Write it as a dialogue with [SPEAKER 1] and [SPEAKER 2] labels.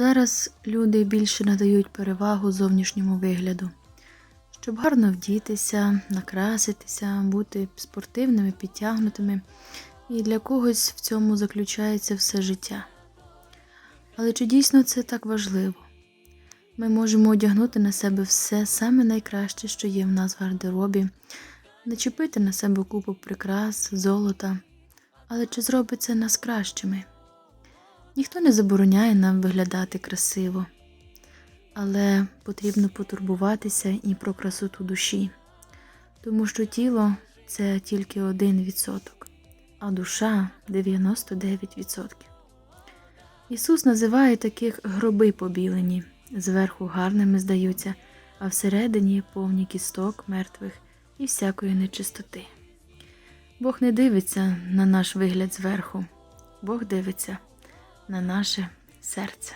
[SPEAKER 1] Зараз люди більше надають перевагу зовнішньому вигляду, щоб гарно вдітися, накраситися, бути спортивними, підтягнутими, і для когось в цьому заключається все життя. Але чи дійсно це так важливо? Ми можемо одягнути на себе все саме найкраще, що є в нас в гардеробі, начепити на себе купу прикрас, золота. Але чи зробить це нас кращими? Ніхто не забороняє нам виглядати красиво, але потрібно потурбуватися і про красоту душі, тому що тіло це тільки 1%, а душа 99%. Ісус називає таких гроби побілені, зверху гарними здаються, а всередині повні кісток мертвих і всякої нечистоти. Бог не дивиться на наш вигляд зверху, Бог дивиться на наше серце.